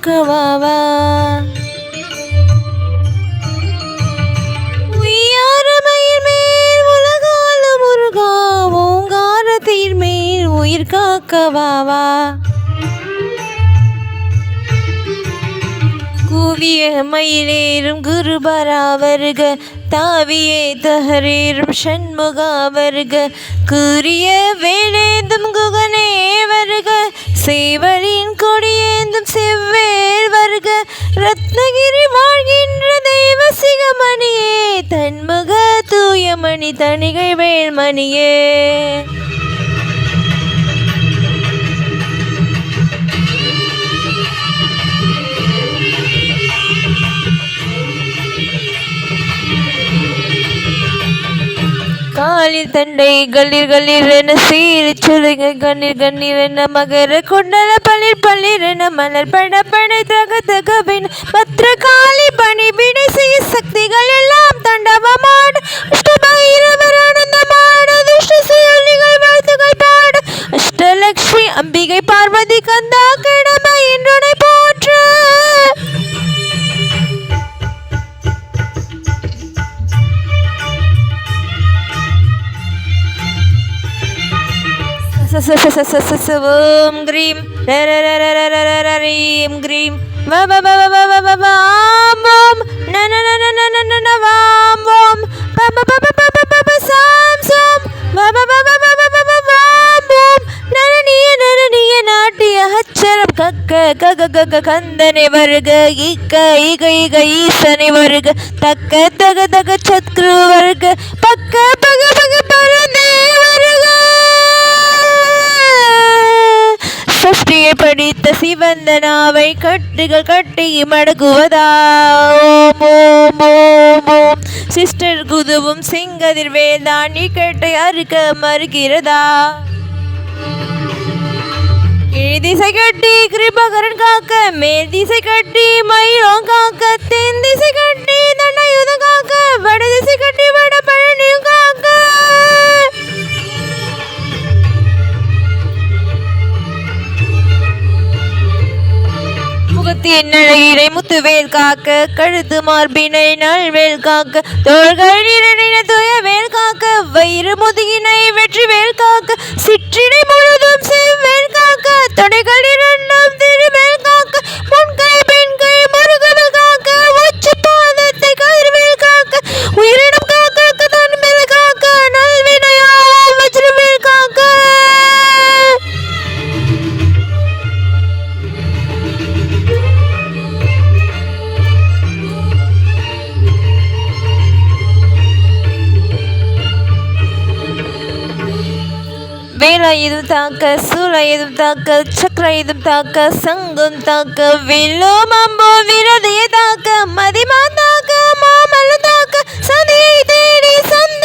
பக்கவாவா உயாரமையில் மேல் உலகாலும் முருகா ஓங்காரத்தின் மேல் உயிர் காக்கவாவா கூவிய மயிலேறும் குருபரா வருக தாவியே தஹரேறும் சண்முகா கூறிய வேலேந்தும் குக ரத்னகிரி வாழ்கின்ற தெய்வ சிகமணியே தன்முக தூயமணி தணிகை வேல்மணியே காலில் தண்டை களிர் களிர் என சீறி சுருங்க கண்ணீர் கண்ணீர் என மகர குண்டல பளிர் பளிர் என மலர் பட படை தக தகவின் பத்ர காளி பணி பிணை செய்ய சக்திகள் எல்லாம் தண்டவமாட. அஷ்டபைரவர் ஆனந்தமாட துஷ்ட செயலிகள் வாழ்த்துகள் பாட. அஷ்டலக்ஷ்மி அம்பிகை பார்வதி கந்தா வ வாம் ஓம் நரணிய நரணிய நாட்டிய அச்சரம் கக்க கக கக கந்தனை வருக இக்க இக இக ஈசனை வருக தக்க தக தக சத்ரு வருக பக்க பக பக சஷ்டியை படித்த சிவந்தனாவை கட்டுகள் கட்டி மடக்குவதா? ஓம் ஓம் ஓம் ஓம். சிஸ்டர் குதுவும் சிங்கதிர் வேதான் நீ இக்கட்டை அறுக்க மறுக்கிறதா? கீழ் திசை கட்டி கிருபகரன் காக்க மேல் திசை கட்டி மயிலோ காக்க தென் திசை கட்டி தண்டயுதம் காக்க வட திசை கட்டி முகத்தின் அழகினை முத்துவேல் காக்க கழுத்து மார்பினை நல்வேல் காக்க தோள்கள் வேலை எதுவும் தாக்க சூளை எதுவும் தாக்க சக்கரை எதுவும் தாக்க சங்கம் தாக்க வில்லோ மாம்போ விரதையை தாக்க மதிமா தாக்க மாமல்ல தாக்க சதியை தேடி சந்த